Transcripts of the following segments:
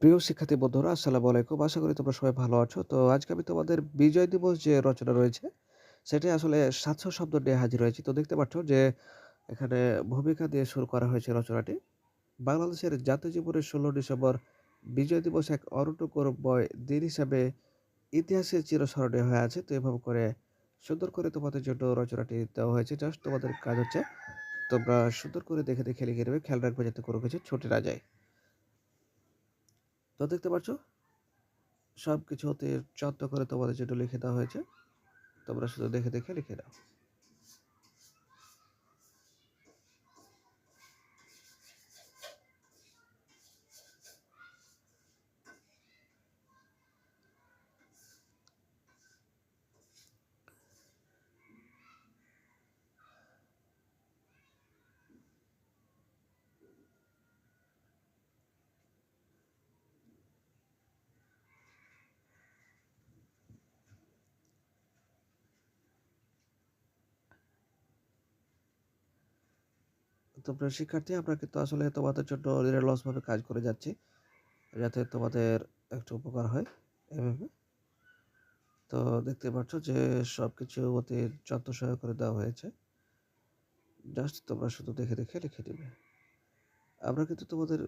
প্রিয় শিক্ষার্থী বন্ধুরা আসসালামু আলাইকুম। আশা করি তোমরা সবাই ভালো আছো। তো আজকে আমি তোমাদের বিজয় দিবস যে রচনা রয়েছে, সেটাই আসলে ৭০০ শব্দ নিয়ে হাজির হয়েছি। তো দেখতে পাচ্ছ যে এখানে ভূমিকা দিয়ে শুরু করা হয়েছে রচনাটি। বাংলাদেশের জাতীয় জীবনের ১৬ ডিসেম্বর বিজয় দিবস এক অনন্য গৌরবময় দিন হিসাবে ইতিহাসে চিরস্মরণীয় হয়ে আছে। তো এভাবে করে সুন্দর করে তোমাদের জন্য রচনাটি দেওয়া হয়েছে। জাস্ট তোমাদের কাজ হচ্ছে তোমরা সুন্দর করে দেখে, দেখে লিখে নেবে। খেয়াল রাখবে যাতে কোনো কিছু ছুটে না যায়। তো দেখতে পাচ্ছ সবকিছু হতে যত্ন করে তোমাদের যেটা লিখে দেওয়া হয়েছে। তোমরা শুধু দেখে, দেখে লিখে নাও। তো প্রিয় শিক্ষার্থী আমরা কিন্তু আসলে তোমাদের জন্য নিরলসভাবে কাজ করে যাচ্ছি। যাতে তোমাদের একটু উপকার হয় এভাবে। তো দেখতে পাচ্ছ যে সব কিছু অতি যত্ন করে দেওয়া হয়েছে। জাস্ট তোমরা শুধু দেখে, দেখে লিখে দেবে আমরা কিন্তু তোমাদের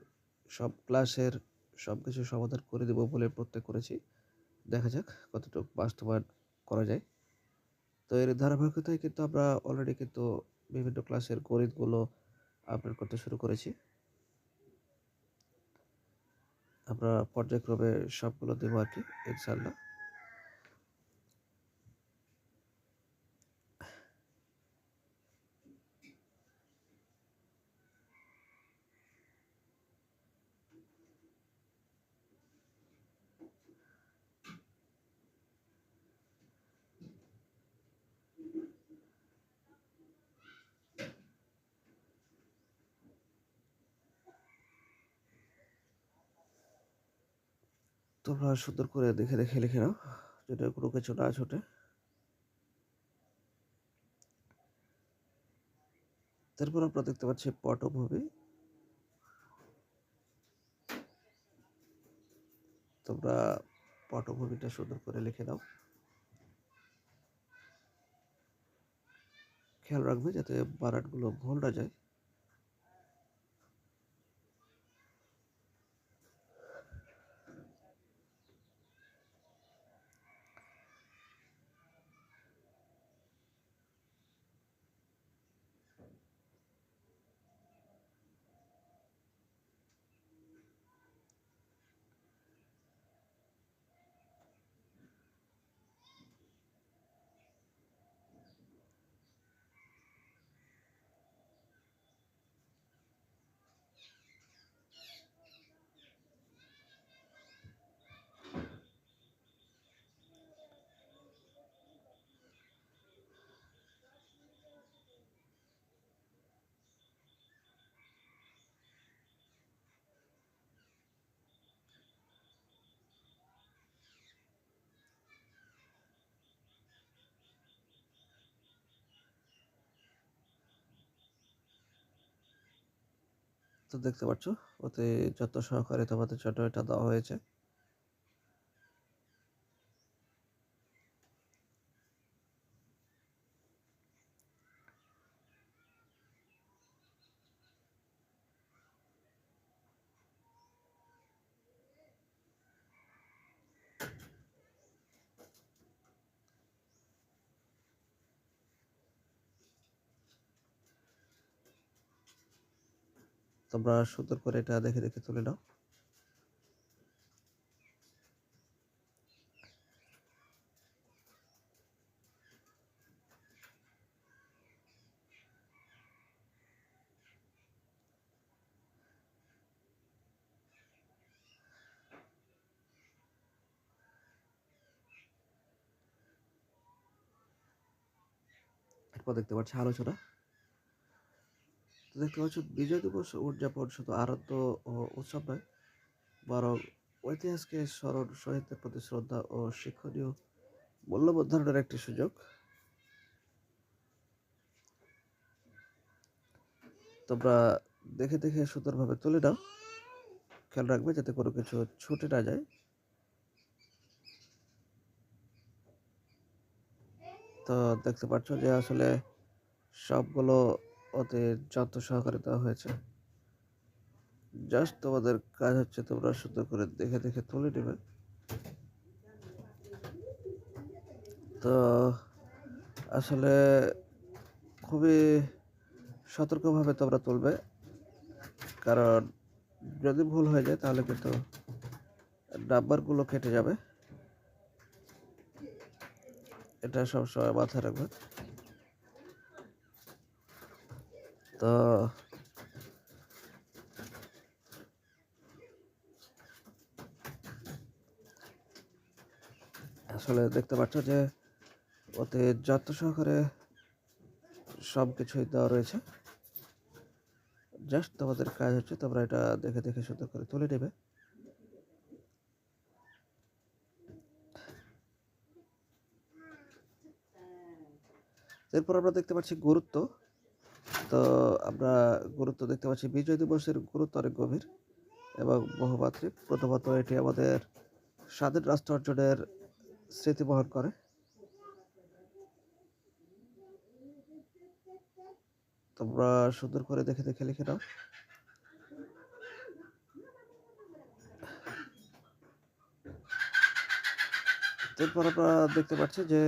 সব ক্লাসের সব কিছু সমাধান করে দেব বলে প্রত্যেক করেছি। দেখা যাক কতটুকু বাস্তবায়ন করা যায়। তো এর ধারাবাহিকতায় কিন্তু আমরা অলরেডি কিন্তু বিভিন্ন ক্লাসের গণিতগুলো আপলোড করতে শুরু করেছি। আমরা পর্যায়ক্রমে সবগুলো দেবো আর কি ইনশাআল্লাহ। তোমরা সুন্দর করে দেখে, দেখে লিখে নাও। যাতে কোনো কিছু না ছোটে তারপর আমরা দেখতে পাচ্ছি পটভূমি। তোমরা পটভূমিটা সুন্দর করে লিখে নাও। খেয়াল রাখবে যাতে বানানগুলো ভুল না যায়। তো দেখতে পাচ্ছ ওতে যত্ন সহকারে তোমাদের জন্য এটা দেওয়া হয়েছে। তোমরা সুন্দর করে এটা দেখে, দেখে তুলে নাও। এরপর দেখতে পাচ্ছি আলোচনা। তো দেখতে পাচ্ছ বিজয় দিবস উদযাপন শুধু ও উৎসব নয়, বরং ঐতিহাসকে স্মরণ, শহীদদের প্রতি শ্রদ্ধা ও শিক্ষণীয় মূল্যবোধ ধারণের একটি সুযোগ। তোমরা দেখে, দেখে সুন্দরভাবে তুলে নাও। খেয়াল রাখবে যাতে কোনো কিছু ছুটে না যায় তো দেখতে পাচ্ছ যে আসলে সবগুলো অতি যত্ন সহকারে দেওয়া হয়েছে। জাস্ট তোমাদের কাজ হচ্ছে তোমরা সুন্দর করে দেখে দেখে তুলে নেবে। তো আসলে খুবই সতর্কভাবে তোমরা তুলবে। কারণ যদি ভুল হয়ে যায় তাহলে কিন্তু নাম্বারগুলো কেটে যাবে। এটা সবসময় মাথায় রাখবে। তো আসলে দেখতে পাচ্ছ যে ওতে যত্ন সহকারে সব কিছুই দেওয়া রয়েছে জাস্ট তোমাদের কাজ হচ্ছে তোমরা এটা দেখে দেখে সুন্দর করে তুলে নেবে। এরপর আমরা দেখতে পাচ্ছি গুরুত্ব। তো আমরা গুরুত্ব দেখতে পাচ্ছি, বিজয় দিবসের গুরুত্ব অনেক গভীর এবং বহুমাত্রিক প্রথমত এটি আমাদের স্বাধীন রাষ্ট্র অর্জনের স্মৃতি বহন করে। তোমরা সুন্দর করে দেখে দেখে লিখে নাও। এরপর আমরা দেখতে পাচ্ছি যে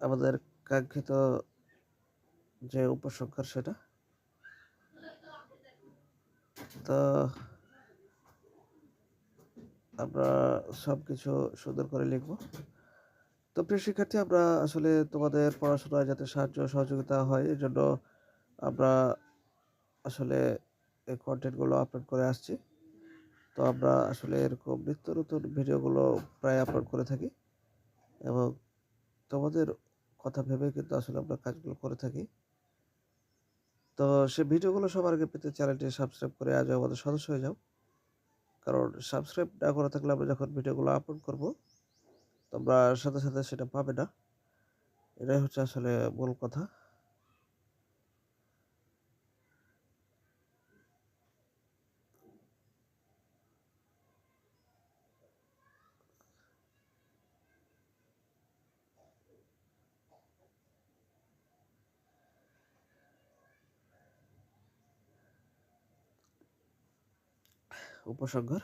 আমাদের কাঙ্ক্ষিত যে উপসংহার সেটা। তো আমরা সব কিছু সুন্দর করে লিখব। তো প্রিয় শিক্ষার্থী, আমরা আসলে তোমাদের পড়াশোনায় যাতে সাহায্য সহযোগিতা হয় এর জন্য আমরা আসলে এই কন্টেন্টগুলো আপলোড করে আসছি। তো আমরা আসলে এরকম নিত্য নতুন ভিডিওগুলো প্রায় আপলোড করে থাকি এবং তোমাদের কথা ভেবে কিন্তু আসলে আমরা কাজগুলো করে থাকি। তো সে ভিডিওগুলো সবার আগে পেতে চ্যানেলটি সাবস্ক্রাইব করে আজও আমাদের সদস্য হয়ে যাও। কারণ সাবস্ক্রাইব না করে থাকলে আমরা যখন ভিডিওগুলো আপলোড করব, তোমরা সাথে সাথে সেটা পাবে না। এটাই হচ্ছে আসলে মূল কথা। উপসংহার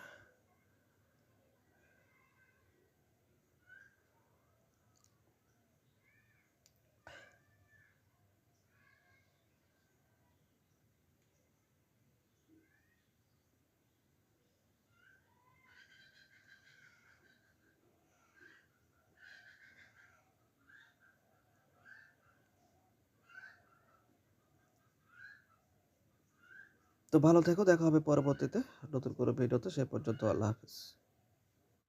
তো ভালো থেকো দেখা হবে পরবর্তীতে। নতুন কোনো ভিডিওতে সে পর্যন্ত আল্লাহ হাফিজ।